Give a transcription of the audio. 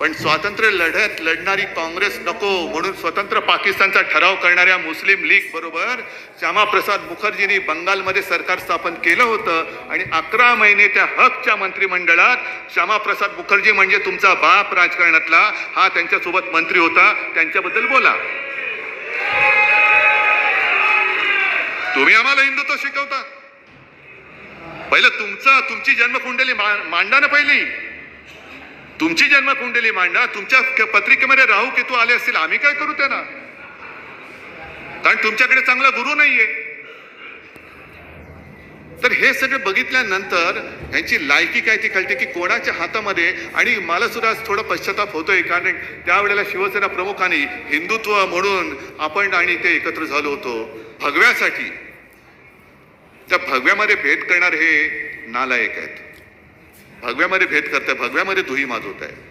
पण स्वातंत्र्य लढत लढणारी काँग्रेस नको म्हणून स्वतंत्र पाकिस्तानचा ठराव करणाऱ्या मुस्लिम लीग बरोबर श्यामाप्रसाद मुखर्जींनी बंगालमध्ये सरकार स्थापन केलं होतं आणि अकरा महिने त्या हकच्या मंत्रिमंडळात श्यामाप्रसाद मुखर्जी म्हणजे तुमचा बाप राजकारणातला हा त्यांच्यासोबत मंत्री होता. त्यांच्याबद्दल बोला. तुम्ही आम्हाला हिंदुत्व शिकवता. पहिलं तुमचं तुमची जन्मकुंडली मांडा ना पहिली. तुमची जन्मकुंडली मांडा तुमच्या पत्रिकेमध्ये राहू केतू आले असतील आम्ही काय करू त्यांना? कारण तुमच्याकडे चांगला गुरु नाहीये. तर हे सगळं बघितल्यानंतर यांची लायकी काय ती कळते की कोणाच्या हातामध्ये आणि मला सुद्धा थोडा पश्चाताप होतोय कारण त्यावेळेला शिवसेना प्रमुखांनी हिंदुत्व म्हणून आपण आणि ते एकत्र झालो होतो. भगव्यासाठी. त्या भगव्यामध्ये भेद करणार हे नालायक आहेत. भगव्यामध्ये भेद करताय भगव्यामध्ये धुई माजवत आहे